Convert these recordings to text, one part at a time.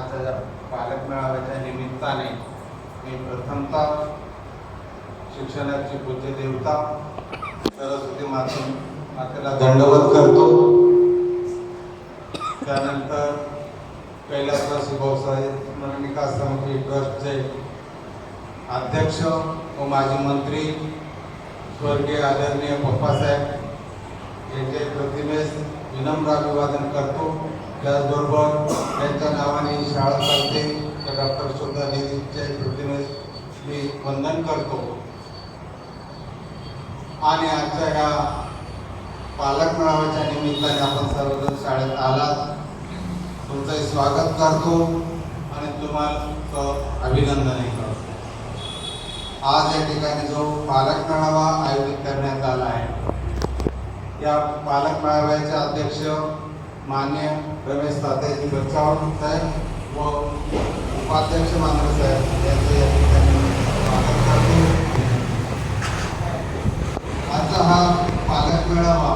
आजच्या पालक मेळाव्याच्या निमित्ताने मी प्रथमतः शिक्षणाची पूज्य देवता सरस्वती माता मातेला दंडवत करतो. त्यानंतर कैलासवासी भाऊसाहेब स्मरणिका समिती ट्रस्टचे अध्यक्ष व माजी मंत्री स्वर्गीय आदरणीय पप्पासाहेब यांच्या प्रतिमेस विनम्र अभिवादन करतो. त्याचबरोबर त्यांच्या नावाने शाळा चालते. त्या डॉक्टर सुधा देवीच्या कृतीने मी वंदन करतो. आणि आजच्या ह्या पालक मेळाव्याच्या निमित्ताने आपण सर्वजण शाळेत आलात. तुमचंही स्वागत करतो आणि तुम्हाला अभिनंदनही करतो. आज या ठिकाणी जो पालक मेळावा आयोजित करण्यात आला आहे. या पालक मेळाव्याचे अध्यक्ष मान्य रमेश तात्याजी बच्चाव साहेब व उपाध्यक्ष मानव साहेब यांचे या ठिकाणी स्वागत करतो. आजचा हा पालक मेळावा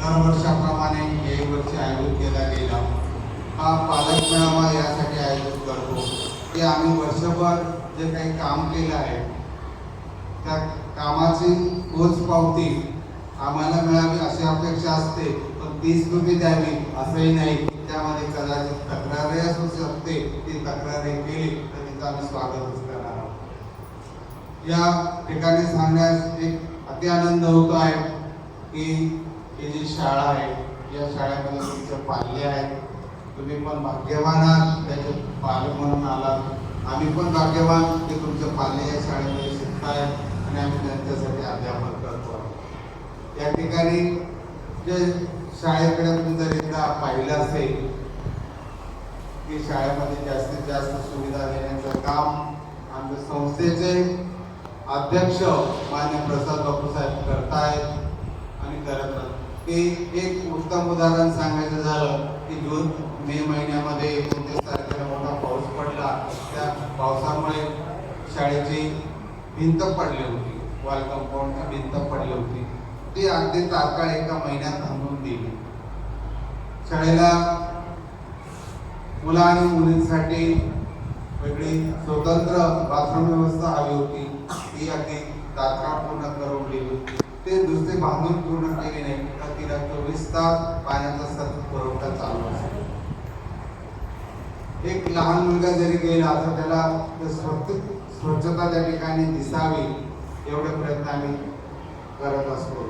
दरवर्षाप्रमाणे याही वर्षी आयोजित केला गेला. हा पालक मेळावा यासाठी आयोजित करतो. की आम्ही वर्षभर जे काही काम केलं आहे त्या कामाची पोचपावती आम्हाला मिळावी अशी अपेक्षा असते. तीच तुम्ही द्यावी असंही नाही. त्यामध्ये कदाचित तक्रारही असू शकते. ती तक्रारही केली तर तिचं आम्ही स्वागतच करणार आहोत. या ठिकाणी सांगण्यास एक अति आनंद होतो आहे की ही जी शाळा आहे या शाळेमध्ये तुमचे पाल्य आहेत. तुम्ही पण भाग्यवान आहात. त्याचे पालक म्हणून आलात. आम्ही पण भाग्यवान की तुमचे पाल्य या शाळेमध्ये शिकताय आणि आम्ही त्यांच्यासाठी अध्यापन करतो या ठिकाणी जे शाळेकडे तुम्ही जर एकदा पाहिलं असेल की शाळेमध्ये जास्तीत जास्त सुविधा देण्याचं काम आमच्या संस्थेचे अध्यक्ष मान्य प्रसाद बापू साहेब करतायत आणि करत ते की एक उत्तम उदाहरण सांगायचं झालं की जून मे महिन्यामध्ये एकोणतीस तारखेला मोठा पाऊस पडला. त्या पावसामुळे शाळेची भिंत पडली होती वॉल कंपाऊंडची भिंत पडली होती. ती अगदी तात्काळ एका महिन्यात थांबवून दिली. शाळेला मुला आणि मुलींसाठी वेगळी स्वतंत्र बाथरूम व्यवस्था हवी होती. ती अगदी तात्काळ पूर्ण करून दिली. ते दुसरे बांधून पूर्ण केले नाही. तर तिला चोवीस तास पाण्याचा सतत पुरवठा चालू असतो एक लहान मुलगा जरी गेला तर त्याला स्वच्छ स्वच्छता त्या ठिकाणी दिसावी एवढे प्रयत्न आम्ही करत असतो.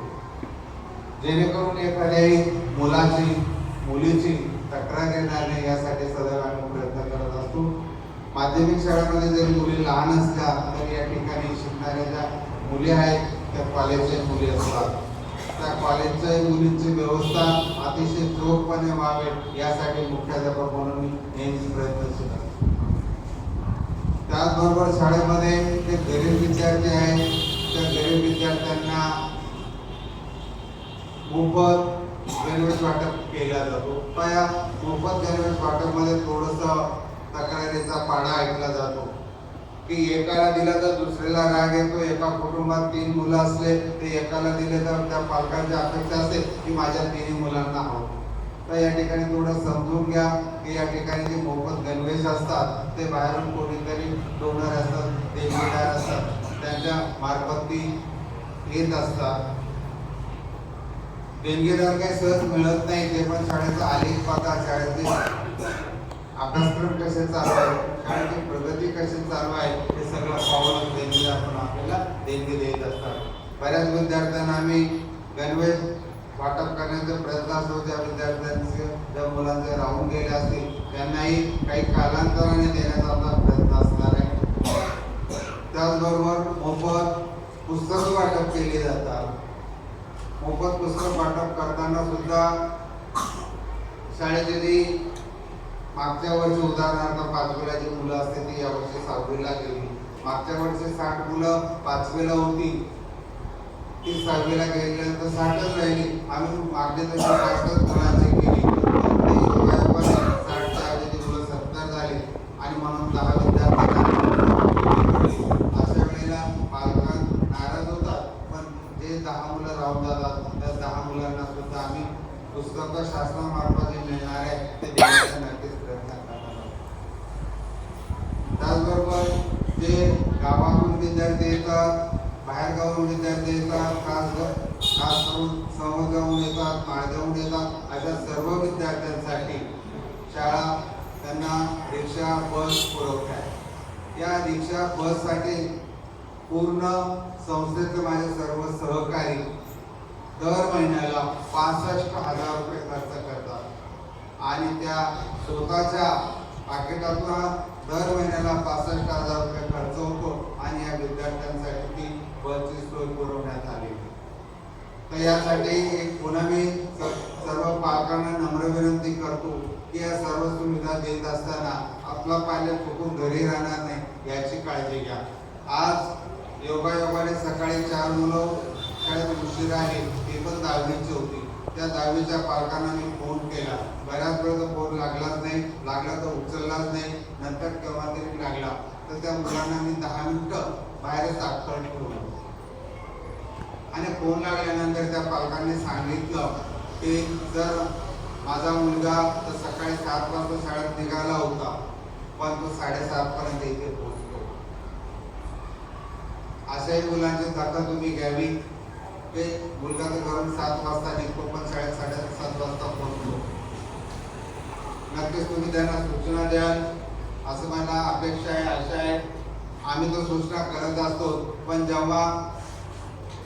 जेणेकरून एखाद्याही मुलाची मुलीची तक्रार येणार नाही यासाठी सदैव आम्ही प्रयत्न करत असतो. माध्यमिक शाळेमध्ये जरी मुली लहान असल्या तरी या ठिकाणी शिकणाऱ्या ज्या मुली आहेत त्या कॉलेजच्या मुली असतात. त्या कॉलेजच्या मुलींची व्यवस्था अतिशय चोखपणे व्हावे यासाठी मुख्याध्यापक म्हणून मी नेहमी प्रयत्नशील असतो त्याचबरोबर शाळेमध्ये जे गरीब विद्यार्थी आहेत त्या गरीब विद्यार्थ्यांना मोफत गणवेश वाटप केला जातो. पण या मोफत गणवेश वाटपमध्ये थोडंसं तक्रारीचा पाडा ऐकला जातो. की एकाला दिला तर दुसऱ्याला राग येतो. एका कुटुंबात तीन मुलं असले ते एकाला दिले तर त्या पालकांची अपेक्षा असते की माझ्या तिन्ही मुलांना हवं. तर या ठिकाणी थोडं समजून घ्या की या ठिकाणी जे मोफत गणवेश असतात ते बाहेरून कोणीतरी डोनर असतात देणगीदार असतात त्यांच्या मार्फत ती येत असतात. देणगीदार काही सहज मिळत नाही ते पण शाळेचा आलेख पाहता शाळेचे अभ्यासक्रम कसे चालू आहे शाळेची प्रगती कशी चालू आहे हे सगळं पाहून देणगीदार पण आपल्याला देणगी देत असतात. बऱ्याच विद्यार्थ्यांना आम्ही गणवेश वाटप करण्याचा प्रयत्न असतो त्या विद्यार्थ्यांचे ज्या मुलांचे राहून गेले असतील त्यांनाही काही कालांतराने देण्याचा आपला प्रयत्न असणार आहे. त्याचबरोबर मोफत पुस्तक वाटप केली जातात. मोफत पुस्तक वाटप करताना सुद्धा शाळेचे जी मागच्या वर्षी उदाहरणार्थ पाचवीला जी मुलं असते ती यावर्षी सहावीला गेली. मागच्या वर्षी साठ मुलं पाचवीला होती. ती सहावीला गेल्यानंतर साठच राहिली. आम्ही मागच्या तशी साठच मुलांची त्याचबरोबर जे गावातून विद्यार्थी येतात बाहेरगावून विद्यार्थी येतात खास खास करून समगावून येतात माळगावून येतात अशा सर्व विद्यार्थ्यांसाठी शाळा त्यांना रिक्षा बस पुरवत आहे या रिक्षा बससाठी पूर्ण संस्थेचे माझे सर्व सहकारी दर महिन्याला पासष्ट हजार रुपये खर्च करतात. आणि त्या स्वतःच्या पाकिटातून दर महिन्याला पासष्ट हजार रुपये खर्च होतो आणि या विद्यार्थ्यांसाठी ती बसची सोय पुरवण्यात आली. तर यासाठी एक पुन्हा मी सर्व पालकांना नम्र विनंती करतो की या सर्व सुविधा देत असताना आपला पालक चुकून घरी राहणार नाही याची काळजी घ्या. आज योगायोगाने सकाळी चार मुलं शाळेत उशीर आहे ते पण दहावीची होती. त्या दहावीच्या पालकांना मी फोन केला. बऱ्याच वेळ फोन लागलाच नाही लागला तर उचललाच नाही नंतर केव्हा तरी लागला. तर त्या मुलांना मी दहा मिनटं बाहेर तात्काळ ठेवलं आणि फोन लागल्यानंतर त्या पालकांनी सांगितलं की जर माझा मुलगा तर सकाळी सात वाजता शाळेत निघाला होता पण तो साडेसातपर्यंत इथे पोहोचतो. अशाही मुलांची दखल तुम्ही घ्यावी. ते मुलगा तर घरून सात वाजता निघतो पण शाळेत साडेसात वाजता पोहोचतो. नक्कीच तुम्ही त्यांना सूचना द्याल. असं मला अपेक्षा आहे आशा आहे. आम्ही तर सूचना करत असतो पण जेव्हा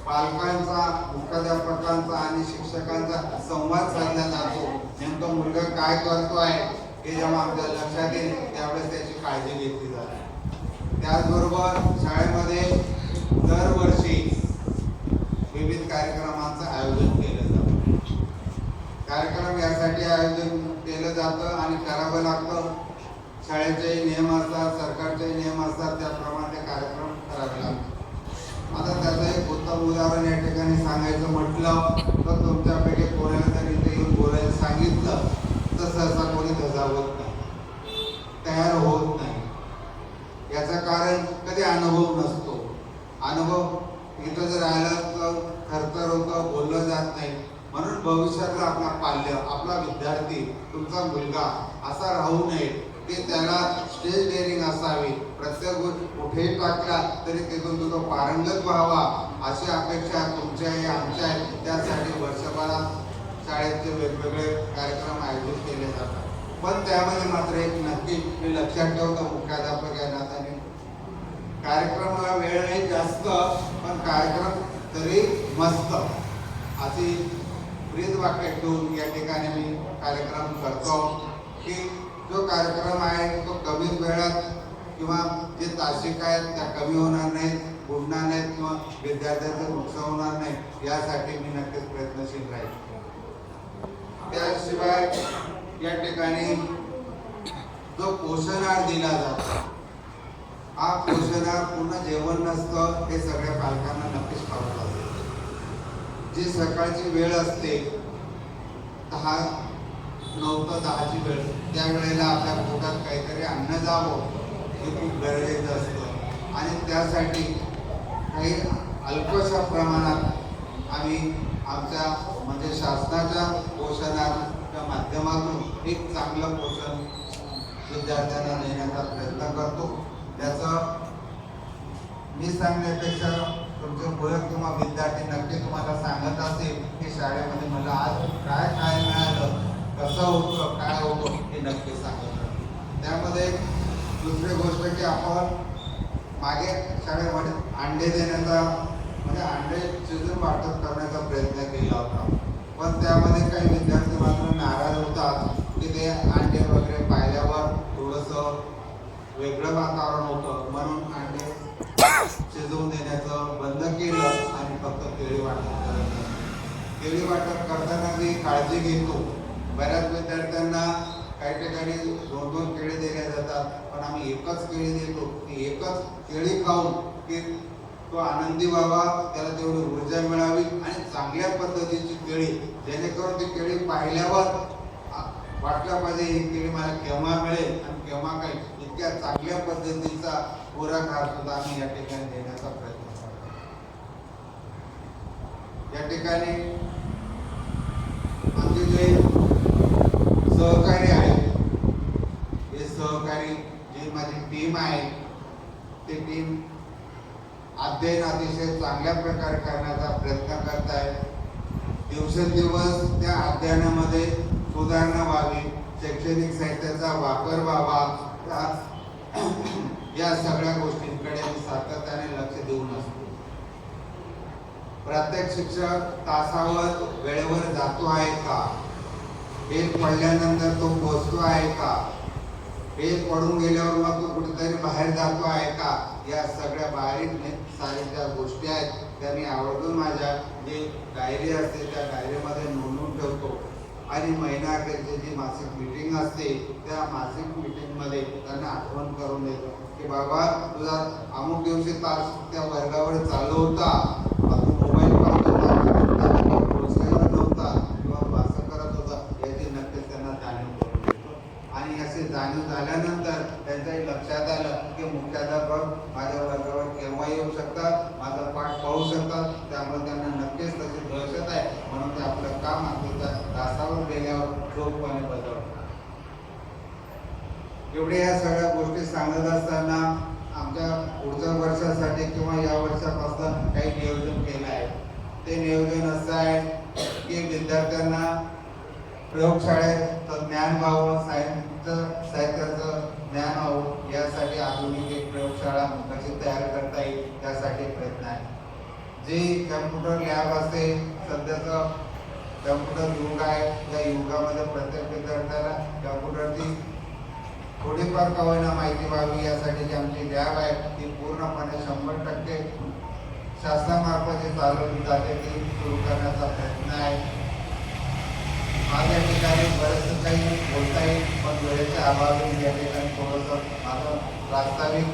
पालकांचा मुख्याध्यापकांचा आणि शिक्षकांचा संवाद साधला जातो नेमकं मुलगा काय करतो आहे हे जेव्हा आमच्या लक्षात येईल त्यावेळेस त्याची काळजी घेतली जाते. त्याचबरोबर शाळेमध्ये दरवर्षी विविध कार्यक्रमांचं आयोजन केलं जातं. कार्यक्रम यासाठी आयोजन केलं जातं आणि करावं लागतं. शाळेचेही नियम असतात सरकारचे नियम असतात त्याप्रमाणे ते कार्यक्रम करावे लागतात. आता त्याचं एक उत्तम उदाहरण या ठिकाणी सांगायचं म्हटलं तर तुमच्यापैकी कोणाला जर इथे येऊन बोलायला सांगितलं तर सहसा कोणी धजावत नाही. तयार होत नाही. याचं कारण कधी अनुभव नसतो. अनुभव इथं जर राहिलं तर खरतर होतं बोललं जात नाही. म्हणून भविष्यातला आपला पाल्य आपला विद्यार्थी तुमचा मुलगा असा राहू नये ते त्याला स्टेज डेअरिंग असावी. प्रत्येक गोष्ट कुठेही टाकला तरी तिथून तुझा पारंगत व्हावा अशी अपेक्षा तुमच्या आहे आमच्या आहे त्यासाठी वर्षभरात शाळेचे वेगवेगळे कार्यक्रम आयोजित केले जातात. पण त्यामध्ये मात्र एक नक्की मी लक्षात ठेवतो मुख्याध्यापक या नात्याने कार्यक्रमाला वेळ हे जास्त पण कार्यक्रम तरी मस्त. असे ब्रीद वाक्य ठेवून या ठिकाणी मी कार्यक्रम करतो. की जो कार्यक्रम आहे तो कमी वेळात किंवा जे तासिक आहेत त्या कमी होणार नाहीत बुडणार नाहीत किंवा विद्यार्थ्यांचं नुकसान होणार नाही यासाठी मी नक्कीच प्रयत्नशील राहील त्याशिवाय या ठिकाणी जो पोषण आहार दिला जातो हा पोषण पूर्ण जेवण नसतं हे सगळ्या पालकांना नक्कीच ठाऊक लागतं जी सकाळची वेळ असते दहा नऊ तर दहाची वेळ त्या वेळेला आपल्या पोटात काहीतरी अन्न जावं हे खूप गरजेचं असतं. आणि त्यासाठी काही अल्पशा प्रमाणात आम्ही आमच्या म्हणजे शासनाच्या पोषणाच्या माध्यमातून एक चांगलं पोषण विद्यार्थ्यांना देण्याचा प्रयत्न करतो. त्याचं मी सांगण्यापेक्षा तुमचे मुलं किंवा विद्यार्थी नक्की तुम्हाला सांगत असेल की शाळेमध्ये मला आज काय काय मिळालं कसं होतं काय होतं हे नक्की सांगत त्यामध्ये दुसरी गोष्ट की आपण मागे शाळेमध्ये अंडे देण्याचा म्हणजे अंडे चिजून वाटप करण्याचा प्रयत्न केला होता. पण त्यामध्ये काही विद्यार्थी मात्र नाराज होतात की ते अंडे वगैरे पाहिल्यावर थोडंसं वेगळं वातावरण होतं. म्हणून अंडे शिजवून देण्याचं बंद केलं आणि फक्त केळी वाटप करत केळी वाटप करताना मी काळजी घेतो. बऱ्याच विद्यार्थ्यांना काही ठिकाणी दोन दोन केळी दिल्या जातात पण आम्ही एकच केळी देतो. ती एकच केळी खाऊन की तो आनंदी व्हावा त्याला तेवढी ऊर्जा मिळावी आणि चांगल्या पद्धतीची केळी जेणेकरून ती केळी पाहिल्यावर वाटलं पाहिजे ही केळी मला केव्हा मिळेल आणि केव्हा काही इतक्या चांगल्या पद्धतीचा पुराकार सुद्धा आम्ही या ठिकाणी देण्याचा प्रयत्न करतो. या ठिकाणी आमचे जे सहकारी आहेत हे सहकारी जी माझी टीम आहे ते टीम अध्ययन अतिशय चांगल्या प्रकारे करण्याचा प्रयत्न करत आहे दिवसेंदिवस त्या अध्ययनामध्ये सुधारणा व्हावी शैक्षणिक साहित्याचा वापर व्हावा त्या- या सगळ्या गोष्टींकडे मी सातत्याने लक्ष देऊन असतो. प्रत्येक शिक्षक तासावर वेळेवर जातो आहे का? हे पडल्यानंतर तो पोचतो आहे का? हे पडून गेल्यावर मग तो कुठेतरी बाहेर जातो आहे का? या सगळ्या बारीक ने- साऱ्या ज्या गोष्टी आहेत त्या मी माझ्या जे डायरी असते त्या डायरीमध्ये नोंदवून ठेवतो. आणि महिनाखेरची जी मासिक मीटिंग असते त्या मासिक मीटिंगमध्ये आठवण करून देतो की बाबा तुझा अमुक दिवशी तास त्या वर्गावर चालू होता. तू मोबाईल पाहत होता. प्रोत्साहन नव्हता. किंवा करत होता. याची नक्कीच त्यांना जाणीव करून देतो आणि असे जाणीव झाल्यानंतर त्यांच्याही लक्षात आलं की मुख्याध्यापक माझ्या वर्गावर केव्हा येऊ शकतात? माझा पाठ पाहू शकतात? त्यामुळे त्यांना नक्कीच तशी दहशत आहे. म्हणून ते आपलं काम आपल्या त्या तासावर गेल्यावर चोखपणे बजावतात. एवढे या सगळ्या गोष्टी सांगत असताना आमच्या पुढच्या वर्षासाठी किंवा या वर्षापासून काही नियोजन केलं आहे. ते नियोजन असं आहे की विद्यार्थ्यांना प्रयोगशाळेत ज्ञान व्हावं साहित्य साहित्याचं ज्ञान व्हावं यासाठी आधुनिक एक प्रयोगशाळा कशी तयार करता येईल त्यासाठी प्रयत्न आहे. जी कम्प्युटर लॅब असते सध्याचं कम्प्युटर युग आहे या युगामध्ये प्रत्येक विद्यार्थ्याला कम्प्युटरची थोडीफार का होईना माहिती व्हावी यासाठी जी आमची लॅब आहे ती पूर्णपणे शंभर टक्के शासनामार्फत जे चालवली जाते ती सुरू करण्याचा प्रयत्न आहे. आज या ठिकाणी बरंचसं काही बोलता येईल पण वेळेच्या अभावी या ठिकाणी थोडंसं माझं प्रास्ताविक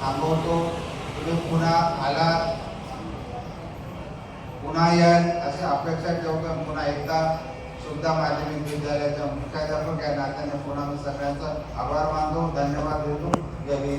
थांबवतो. तुम्ही पुन्हा आला पुन्हा याल अशी अपेक्षा ठेवतो पुन्हा एकदा सुद्धा माध्यमिक विद्यालयाच्या मुख्याध्यापक या नात्याने पुन्हा मी सगळ्यांचा आभार मानतो. धन्यवाद देतो. जय